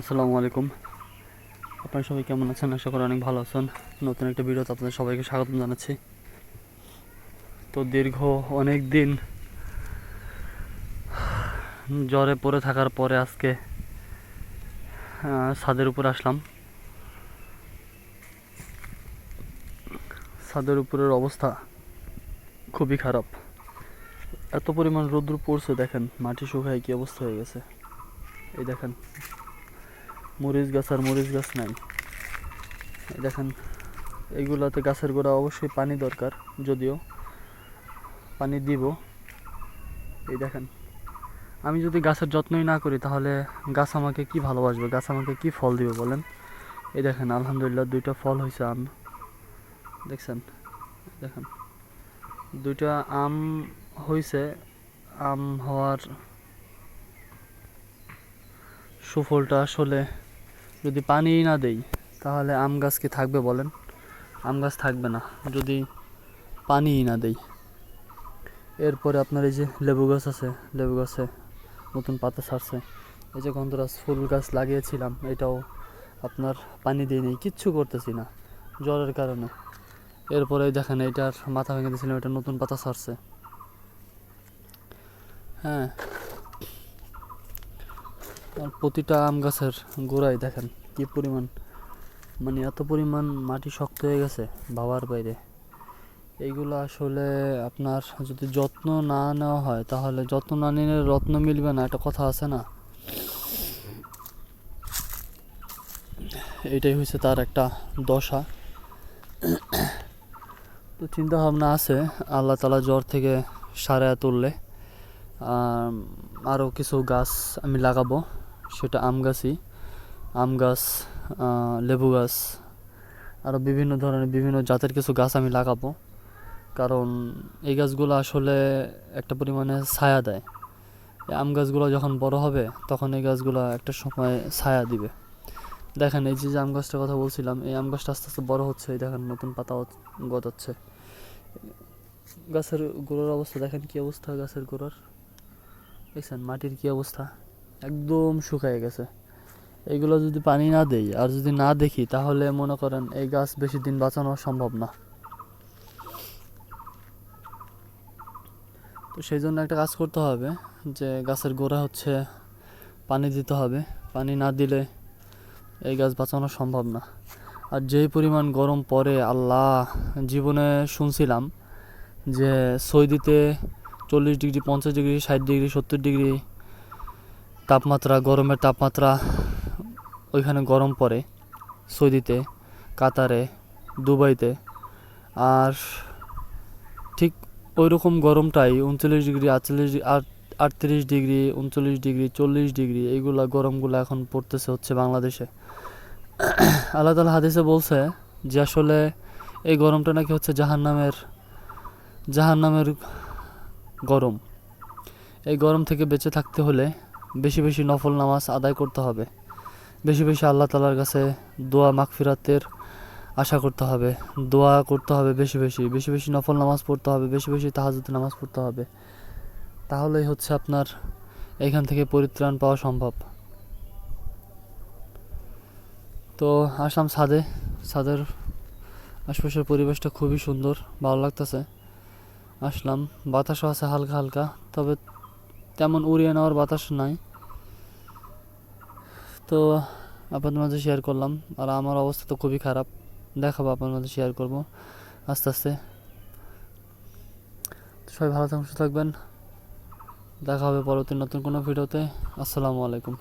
আসসালামু আলাইকুম। আপনারা সবাই কেমন আছেন? আশা করি অনেক ভালো আছেন। নতুন একটা ভিডিওতে আপনাদের সবাইকে স্বাগত জানাচ্ছি। তো দীর্ঘ অনেক দিন জ্বরে পড়ে থাকার পরে আজকে ছাদের উপর আসলাম। ছাদের উপরের অবস্থা খুবই খারাপ। এত পরিমাণ রৌদ্র পড়ছে, দেখেন, মাটি শুকায় কি অবস্থা হয়ে গেছে। এই দেখেন মরিচ গাছ আর মরিচ গাছ নাই। দেখেন, এইগুলোতে গাছের গোড়া অবশ্যই পানি দরকার, যদিও পানি দিব। এই দেখেন, আমি যদি গাছের যত্নই না করি, তাহলে গাছ আমাকে কি ভালোবাসবে? গাছ আমাকে কি ফল দিবে বলেন? এই দেখেন, আলহামদুলিল্লাহ দুইটা ফল হয়েছে আম। দেখছেন? দেখেন, দুইটা আম হয়েছে আম হওয়ার সুফলটা আসলে যদি পানি না দেই, তাহলে আম গাছ কি থাকবে বলেন? আম গাছ থাকবে না, যদি পানিই না দেই। এরপরে আপনার এই যে লেবু গাছ আছে, লেবু গাছে নতুন পাতা ছাড়ছে। এই যে গন্ধরাজ ফুল গাছ লাগিয়েছিলাম, এটাও আপনার পানি দিয়ে নেই, কিচ্ছু করতেছি না, জ্বরের কারণে। এরপরে দেখেন এটার মাথা ভেঙে দিয়েছিলাম, এটা নতুন পাতা ছাড়ছে। হ্যাঁ প্রতিটা আম গাছের গোড়ায় দেখেন কি পরিমাণ? মানে এত পরিমাণ মাটি শক্ত হয়ে গেছে বাবার বাইরে। এইগুলো আসলে আপনার যদি যত্ন না নেওয়া হয়, তাহলে যত্ন না নিলে রত্ন মিলবে না, একটা কথা আছে না? এটাই হয়েছে তার একটা দশা। তো চিন্তা ভাবনা আছে, আল্লাহ তালা জ্বর থেকে সারা তুললে। আরও কিছু গাছ আমি লাগাবো, সেটা আম গাছই। আম গাছ লেবু গাছ আরও বিভিন্ন ধরনের বিভিন্ন জাতের কিছু গাছ আমি লাগাবো। কারণ এই গাছগুলো আসলে একটা পরিমাণে ছায়া দেয়। এই আম গাছগুলো যখন বড় হবে, তখন এই গাছগুলো একটা সময় ছায়া দিবে। দেখেন, এই যে যে আম গাছটার কথা বলছিলাম, এই আম গাছটা আস্তে আস্তে বড় হচ্ছে। এই দেখেন, নতুন পাতা গজাচ্ছে। গাছের গোড়ার অবস্থা, দেখেন কি অবস্থা গাছের গোড়ার। দেখছেন, মাটির কি অবস্থা? একদম শুকায় গেছে। এইগুলো যদি পানি না দেই আর যদি না দেখি, তাহলে মনে করেন এই গাছ বেশি দিন বাঁচানো সম্ভব না। তো সেই জন্য একটা কাজ করতে হবে যে গাছের গোড়া হচ্ছে পানি দিতে হবে। পানি না দিলে এই গাছ বাঁচানো সম্ভব না। আর যেই পরিমাণ গরম পড়ে, আল্লাহ, জীবনে শুনছিলাম যে সৌদিতে চল্লিশ ডিগ্রি, পঞ্চাশ ডিগ্রি, ষাট ডিগ্রি, সত্তর ডিগ্রি তাপমাত্রা, গরমের তাপমাত্রা ওইখানে গরম পড়ে, সৌদিতে, কাতারে, দুবাইতে। আর ঠিক ওই রকম গরমটাই উনচল্লিশ ডিগ্রি, আটচল্লিশ আটত্রিশ ডিগ্রি, উনচল্লিশ ডিগ্রি, চল্লিশ ডিগ্রি, এইগুলা গরমগুলো এখন পড়তেছে হচ্ছে বাংলাদেশে। আল্লাহ তালা হাদিসে বলছে যে আসলে এই গরমটা নাকি হচ্ছে জাহান্নামের জাহান্নামের গরম। এই গরম থেকে বেঁচে থাকতে হলে বেশি বেশি নফল নামাজ আদায় করতে হবে। বেশি বেশি আল্লাহ তালার কাছে দোয়া, মাগফিরাতের আশা করতে হবে। দোয়া করতে হবে বেশি বেশি। বেশি বেশি নফল নামাজ পড়তে হবে, বেশি বেশি তাহাজুদ নামাজ পড়তে হবে। তাহলেই হচ্ছে আপনার এখান থেকে পরিত্রাণ পাওয়া সম্ভব। তো আসলাম ছাদে। ছাদের আশপাশের পরিবেশটা খুবই সুন্দর, ভালো লাগতেছে। আসলাম। বাতাসও আছে হালকা হালকা, তবে তেমন উড়িয়ে নেওয়ার বাতাস নাই। তো আপনাদের মাঝে শেয়ার করলাম। আর আমার অবস্থা তো খুবই খারাপ। দেখাবো আপনার মাঝে শেয়ার করব। আস্তে আস্তে। সবাই ভালো থাকবেন। দেখা হবে পরবর্তী নতুন কোনো ভিডিওতে। আসসালামু আলাইকুম।